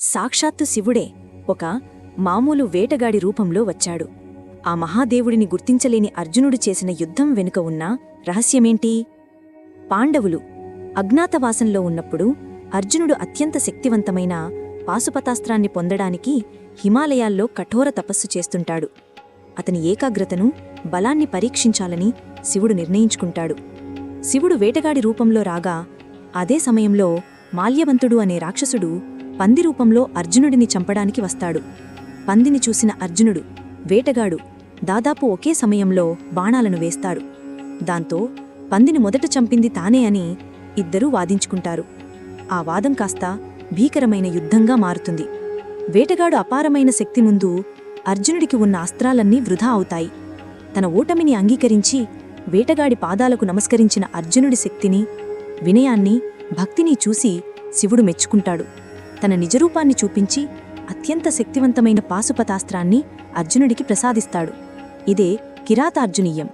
సాక్షాత్తు శివుడే ఒక మామూలు వేటగాడి రూపంలో వచ్చాడు. ఆ మహాదేవుడిని గుర్తించలేని అర్జునుడు చేసిన యుద్ధం వెనుక ఉన్న రహస్యమేంటి? పాండవులు అజ్ఞాతవాసంలో ఉన్నప్పుడు అర్జునుడు అత్యంత శక్తివంతమైన పాశుపతాస్త్రాన్ని పొందడానికి హిమాలయాల్లో కఠోర తపస్సు చేస్తుంటాడు. అతని ఏకాగ్రతను బలాన్ని పరీక్షించాలని శివుడు నిర్ణయించుకుంటాడు. శివుడు వేటగాడి రూపంలో రాగా అదే సమయంలో మాల్యవంతుడు అనే రాక్షసుడు పంది రూపంలో అర్జునుడిని చంపడానికి వస్తాడు. పందిని చూసిన అర్జునుడు వేటగాడు దాదాపు ఒకే సమయంలో బాణాలను వేస్తాడు. దాంతో పందిని మొదట చంపింది తానే అని ఇద్దరూ వాదించుకుంటారు. ఆ వాదం కాస్త భీకరమైన యుద్ధంగా మారుతుంది. వేటగాడు అపారమైన శక్తి ముందు అర్జునుడికి ఉన్న అస్త్రాలన్నీ వృధా అవుతాయి. తన ఓటమిని అంగీకరించి వేటగాడి పాదాలకు నమస్కరించిన అర్జునుడి శక్తిని వినయాన్ని భక్తిని చూసి శివుడు మెచ్చుకుంటాడు. తన నిజరూపాన్ని చూపించి అత్యంత శక్తివంతమైన పాశుపతాస్త్రాన్ని అర్జునుడికి ప్రసాదిస్తాడు. ఇదే కిరాతార్జునీయం.